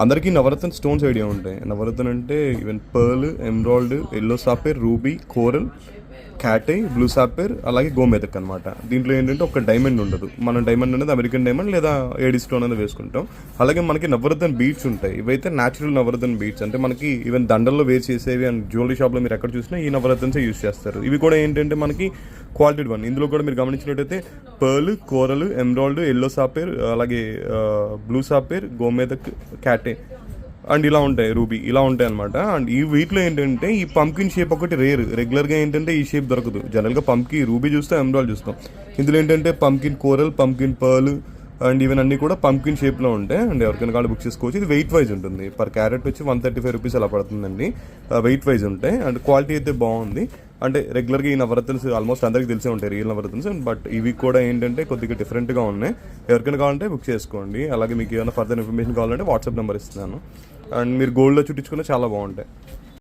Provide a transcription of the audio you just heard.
అందరికీ నవరత్న stones idea ఉంటాయి. నవరత్న అంటే even pearl emerald yellow sapphire ruby coral. Cat eye blue sapphire అలాగే గోమేదక్ అనమాట దీంట్లో ఏంటంటే ఒక డైమండ్ ఉండదు. మనం డైమండ్ అనేది అమెరికన్ డైమండ్ లేదా ఏడి స్టోన్ అనేది వేసుకుంటాం. అలాగే మనకి నవరత్న బీట్స్ ఉంటాయి. ఇవైతే న్యాచురల్ నవరదన్ బీట్స్ అంటే మనకి ఈవెన్ దండల్లో వేర్ చేసేవి అండ్ జ్యువెలరీ షాప్లో మీరు ఎక్కడ చూసినా ఈ నవరత్నసే యూస్ చేస్తారు. ఇవి కూడా ఏంటంటే మనకి క్వాలిటీ వన్ ఇందులో కూడా మీరు గమనించినట్టయితే పర్ల్ కూరలు ఎమ్రాల్డ్ ఎల్లో సాపేర్ అలాగే బ్లూ సాపేర్ గోమేదక్ క్యాటే అండ్ ఇలా ఉంటాయి రూబీ. ఇలా ఉంటాయి అనమాట అండ్ ఈ వీటిలో ఏంటంటే ఈ పంకిన్ షేప్ ఒకటి రేర్. రెగ్యులర్గా ఏంటంటే ఈ షేప్ దొరకదు. జనరల్గా పంకి రూబీ చూస్తే ఎమ్రాల్ చూస్తాం. ఇందులో ఏంటంటే పంకిన్ కోరల్ పంకిన్ పర్ల్ అండ్ ఈవెన్ అన్నీ కూడా పంకిన్ షేప్లో ఉంటాయి. అండ్ ఎవరికైనా కావాలి బుక్ చేసుకోవచ్చు. ఇది వెయిట్ వైజ్ ఉంటుంది. పర్ క్యారెట్ వచ్చి వన్ థర్టీ ఫైవ్ రూపీస్ అలా పడుతుందండి. వెయిట్ వైజ్ ఉంటాయి. అండ్ క్వాలిటీ అయితే బాగుంది. అంటే రెగ్యులర్గా ఈ నవరత్నస్ ఆల్మోస్ట్ అందరికీ తెలిసే ఉంటాయి రియల్ నవరత్నస్ బట్ ఇవి కూడా ఏంటంటే కొద్దిగా డిఫరెంట్గా ఉన్నాయి. ఎవరికైనా కావాలంటే బుక్ చేసుకోండి. అలాగే మీకు ఏమైనా ఫర్దర్ ఇన్ఫర్మేషన్ కావాలంటే వాట్సాప్ నెంబర్ ఇస్తున్నాను. అండ్ మీరు గోల్డ్లో చుట్టించుకున్న చాలా బాగుంటాయి.